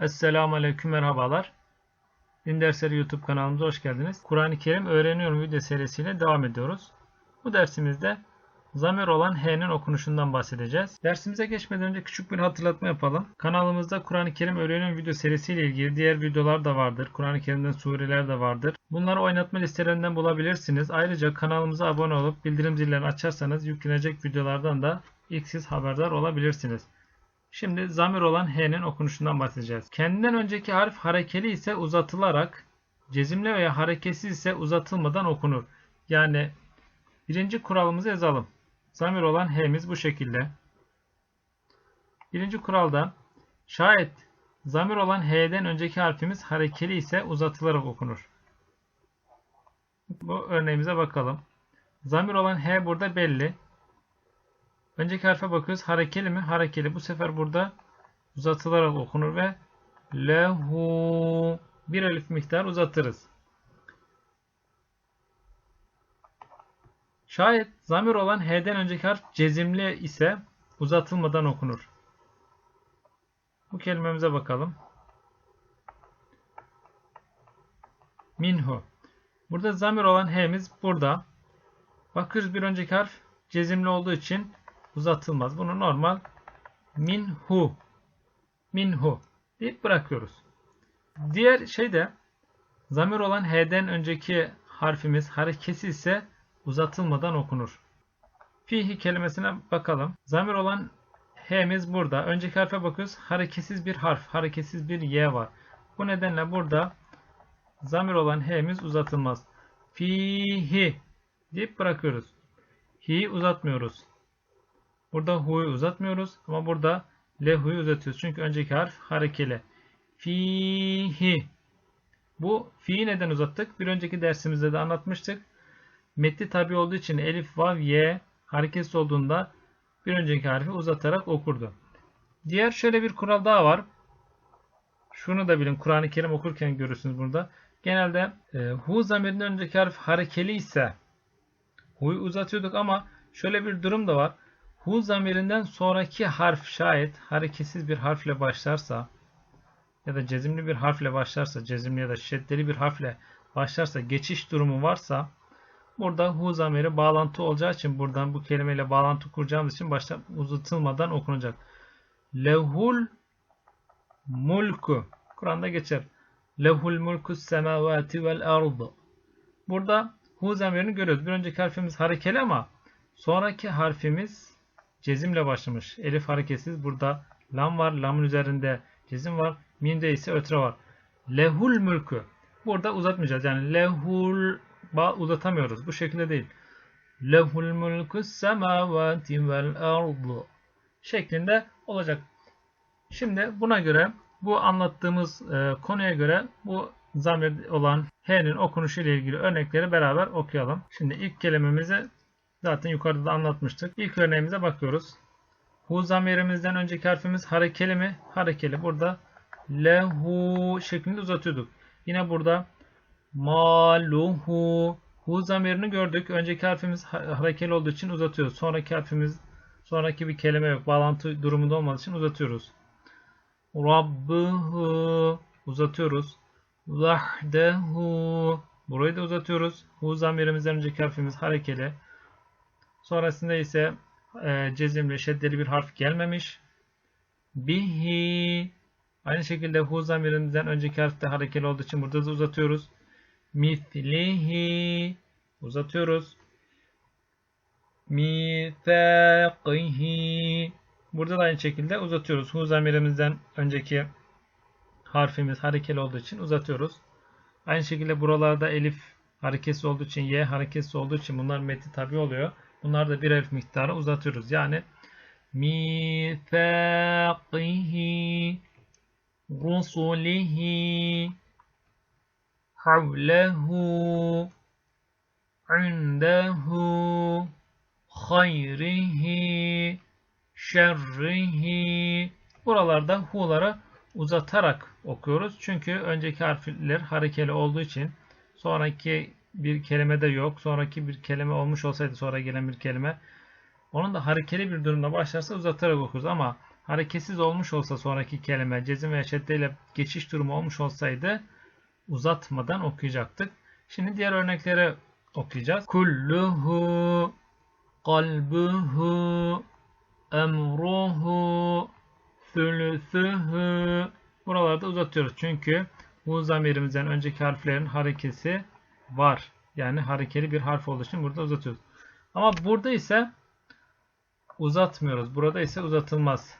Esselamu Aleyküm merhabalar. Din Dersleri YouTube kanalımıza hoş geldiniz. Kur'an-ı Kerim öğreniyorum video serisiyle devam ediyoruz. Bu dersimizde zamir olan H'nin okunuşundan bahsedeceğiz. Dersimize geçmeden önce küçük bir hatırlatma yapalım. Kanalımızda Kur'an-ı Kerim öğreniyorum video serisiyle ilgili diğer videolar da vardır. Kur'an-ı Kerim'den sureler de vardır. Bunları oynatma listelerinden bulabilirsiniz. Ayrıca kanalımıza abone olup bildirim zillerini açarsanız yüklenecek videolardan da ilk siz haberdar olabilirsiniz. Şimdi zamir olan H'nin okunuşundan bahsedeceğiz. Kendinden önceki harf harekeli ise uzatılarak, cezimli veya hareketsiz ise uzatılmadan okunur. Yani birinci kuralımızı yazalım. Zamir olan H'miz bu şekilde. Birinci kuralda şayet zamir olan H'den önceki harfimiz harekeli ise uzatılarak okunur. Bu örneğimize bakalım. Zamir olan H burada belli. Önceki harfe bakıyoruz. Harekeli mi? Harekeli. Bu sefer burada uzatılarak okunur ve lehu bir elif miktar uzatırız. Şayet zamir olan H'den önceki harf cezimli ise uzatılmadan okunur. Bu kelimemize bakalım. Minhu. Burada zamir olan H'miz burada. Bakıyoruz bir önceki harf cezimli olduğu için uzatılmaz. Bunu normal minhu minhu deyip bırakıyoruz. Diğer şey de zamir olan H'den önceki harfimiz hareketsiz ise uzatılmadan okunur. Fihi kelimesine bakalım. Zamir olan H'miz burada. Önceki harfe bakıyoruz. Hareketsiz bir harf, hareketsiz bir Y var. Bu nedenle burada zamir olan H'miz uzatılmaz. Fihi deyip bırakıyoruz. Hi'yi uzatmıyoruz. Burada hu'yu uzatmıyoruz ama burada lehu'yu uzatıyoruz. Çünkü önceki harf harekeli. Fihi. Bu fi'yi neden uzattık? Bir önceki dersimizde de anlatmıştık. Metni tabi olduğu için elif, vav, ye hareketsiz olduğunda bir önceki harfi uzatarak okurdu. Diğer şöyle bir kural daha var. Şunu da bilin. Kur'an-ı Kerim okurken görürsünüz burada. Genelde e, hu zamirinden önceki harf harekeli ise hu'yu uzatıyorduk ama şöyle bir durum da var. Hu zamirinden sonraki harf şayet hareketsiz bir harfle başlarsa ya da cezimli bir harfle başlarsa, cezimli ya da şiddetli bir harfle başlarsa, geçiş durumu varsa burada hu zamiri bağlantı olacağı için buradan bu kelimeyle bağlantı kuracağımız için başta uzatılmadan okunacak. Lehul mulku. Kur'an'da geçer. Lehul mulku semavati vel ardı. Burada hu zamirini görüyoruz. Bir önceki harfimiz harekeli ama sonraki harfimiz cezimle başlamış. Elif hareketsiz. Burada lam var. Lamın üzerinde cezim var. Mimde ise ötre var. Lehul mülkü. Burada uzatmayacağız. Yani lehul uzatamıyoruz. Bu şekilde değil. Lehul mülkü semavati vel ardu şeklinde olacak. Şimdi buna göre bu anlattığımız e, konuya göre bu zamir olan H'nin okunuşu ile ilgili örnekleri beraber okuyalım. Şimdi ilk kelimemizi zaten yukarıda da anlatmıştık. İlk örneğimize bakıyoruz. Hu zamirimizden önceki harfimiz harekeli mi? Harekeli. Burada lehu şeklinde uzatıyorduk. Yine burada maluhu hu zamirini gördük. Önceki harfimiz harekeli olduğu için uzatıyoruz. Sonraki harfimiz sonraki bir kelime yok. Bağlantı durumunda olmadığı için uzatıyoruz. Rabbuhu uzatıyoruz. Vahdehu burayı da uzatıyoruz. Hu zamirimizden önceki harfimiz harekeli. Sonrasında ise e, cezimli, şeddeli bir harf gelmemiş. Bihi aynı şekilde hu zamirimizden önceki harf de harekeli olduğu için burada da uzatıyoruz. Mithlihi uzatıyoruz. Mithaqihi Burada da aynı şekilde uzatıyoruz. Hu zamirimizden önceki harfimiz harekeli olduğu için uzatıyoruz. Aynı şekilde buralarda elif hareketsiz olduğu için, y hareketsiz olduğu için bunlar metni tabi oluyor. Bunlar da bir elif miktarı uzatıyoruz. Yani mithaqihi rusulihi havlehu indehu hayrihi şerrihi buralarda hu'ları uzatarak okuyoruz. Çünkü önceki harfler harekeli olduğu için sonraki bir kelime de yok. Sonraki bir kelime olmuş olsaydı sonra gelen bir kelime onun da harekeli bir durumda başlarsa uzatarak okuruz ama hareketsiz olmuş olsa sonraki kelime cezim ve şedde ile geçiş durumu olmuş olsaydı uzatmadan okuyacaktık. Şimdi diğer örnekleri okuyacağız. Kulluhu kalbuhu emruhu thülüthühü Buralarda uzatıyoruz. Çünkü bu zamirimizden önceki harflerin harekesi var. Yani harekeli bir harf olduğu için burada uzatıyoruz. Ama burada ise uzatmıyoruz. Burada ise uzatılmaz.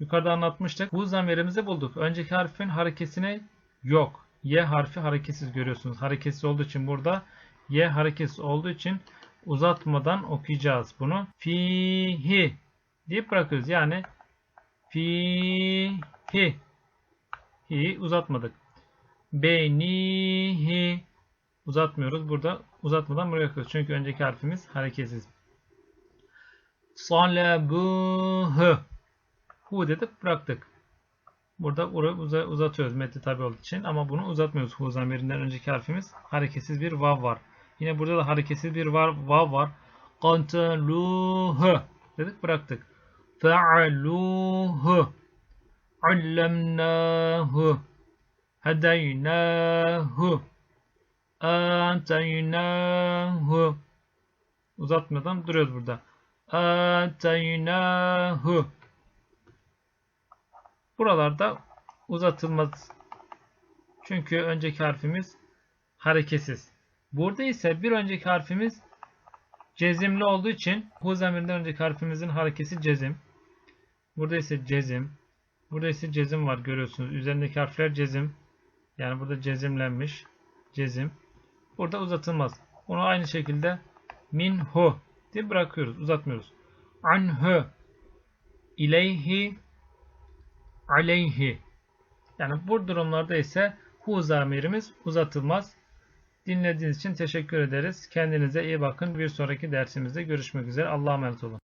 Yukarıda anlatmıştık. Bu zamirimizi bulduk. Önceki harfin harekesine yok. Y harfi hareketsiz görüyorsunuz. Hareketsiz olduğu için burada Y hareketsiz olduğu için uzatmadan okuyacağız bunu. Fihi deyip bırakıyoruz. Yani fihi hi uzatmadık. Benihi uzatmıyoruz. Burada uzatmadan bırakıyoruz. Çünkü önceki harfimiz hareketsiz. Salabuhu hu dedik bıraktık. Burada uza, uzatıyoruz metni tabi olduğu için ama bunu uzatmıyoruz. Hu zamirinden önceki harfimiz hareketsiz bir vav var. Yine burada da hareketsiz bir var, vav var. Qantaluhu dedik bıraktık. Fe'aluhu allemnahu hedeynahu ateynahu uzatmadan duruyoruz burada. Ateynahu Buralarda uzatılmaz. Çünkü önceki harfimiz hareketsiz. Burada ise bir önceki harfimiz cezimli olduğu için hu zamirinden önceki harfimizin harekesi cezim. Burada ise cezim. Burada ise cezim var görüyorsunuz. Üzerindeki harfler cezim. Yani burada cezimlenmiş. Cezim. Burada uzatılmaz. Onu aynı şekilde minhu diye bırakıyoruz. Uzatmıyoruz. Anhu ileyhi aleyhi. Yani bu durumlarda ise hu zamirimiz uzatılmaz. Dinlediğiniz için teşekkür ederiz. Kendinize iyi bakın. Bir sonraki dersimizde görüşmek üzere. Allah'a emanet olun.